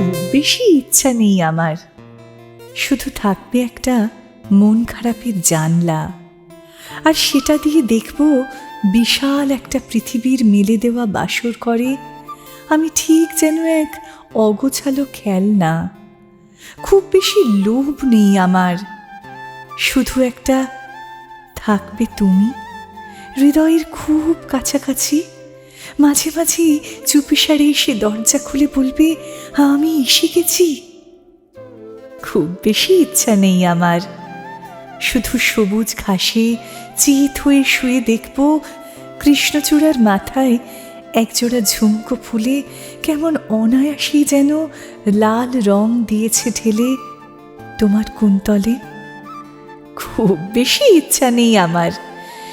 খুব বেশি ইচ্ছা নেই আমার। শুধু থাকবে একটা মন খারাপের জানলা। আর সেটা দিয়ে দেখব বিশাল একটা পৃথিবীর মেলে দেওয়া বাসর করে আমি ঠিক যেন এক অগোছালো খেলনা। খুব বেশি লোভ নেই আমার। শুধু একটা, থাকবে তুমি? হৃদয়ের খুব কাছাকাছি মাঝে মাঝে চুপিসারে এসে দরজা খুলে বলবে, আমি এসে গেছি। খুব বেশি ইচ্ছা নেই আমার। শুধু সবুজ ঘাসে চিত হয়ে শুয়ে দেখব কৃষ্ণচূড়ার মাথায় একজোড়া ঝুমকো ফুলে কেমন অনায়াসেই যেন লাল রং দিয়েছে ঢেলে তোমার কুন্তলে। খুব বেশি ইচ্ছা নেই আমার।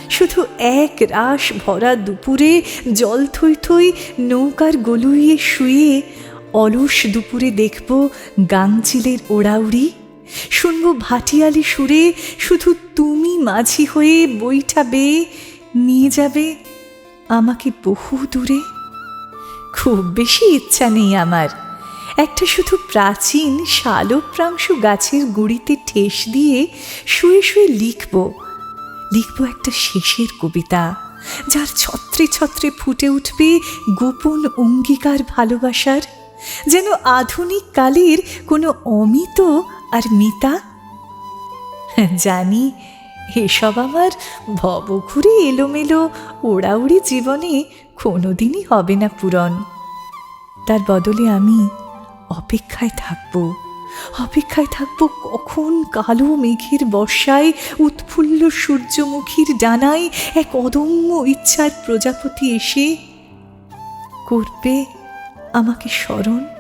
শুধু এক রাস ভরা দুপুরে জল থই থই নৌকার গলুইয়ে শুয়ে অলস দুপুরে দেখব গাংচিলের ওড়াউড়ি। শুনব ভাটিয়ালি সুরে শুধু তুমি মাঝি হয়ে বেয়ে নিয়ে যাবে আমাকে বহু দূরে। খুব বেশি ইচ্ছা নেই আমার। একটা শুধু প্রাচীন শালপ্রাংশু গাছের গুড়িতে ঠেস দিয়ে শুয়ে শুয়ে লিখব লিখব একটা শেষের কবিতা, যার ছত্রে ছত্রে ফুটে উঠবে গোপন অঙ্গীকার ভালোবাসার, যেন আধুনিক কালের কোনো অমিত আর মিতা? জানি, এসব আমার ভবঘুরে এলোমেলো, ওড়াউড়ি জীবনে কোনোদিনই হবে না পূরণ। তার বদলে আমি অপেক্ষায় থাকব। অপেক্ষায় থাকব কখন কালো মেঘের বর্ষায়, উৎফুল্ল সূর্যমুখীর ডানায়, এক অদম্য ইচ্ছার প্রজাপতি এসে করবে আমাকে স্মরণ?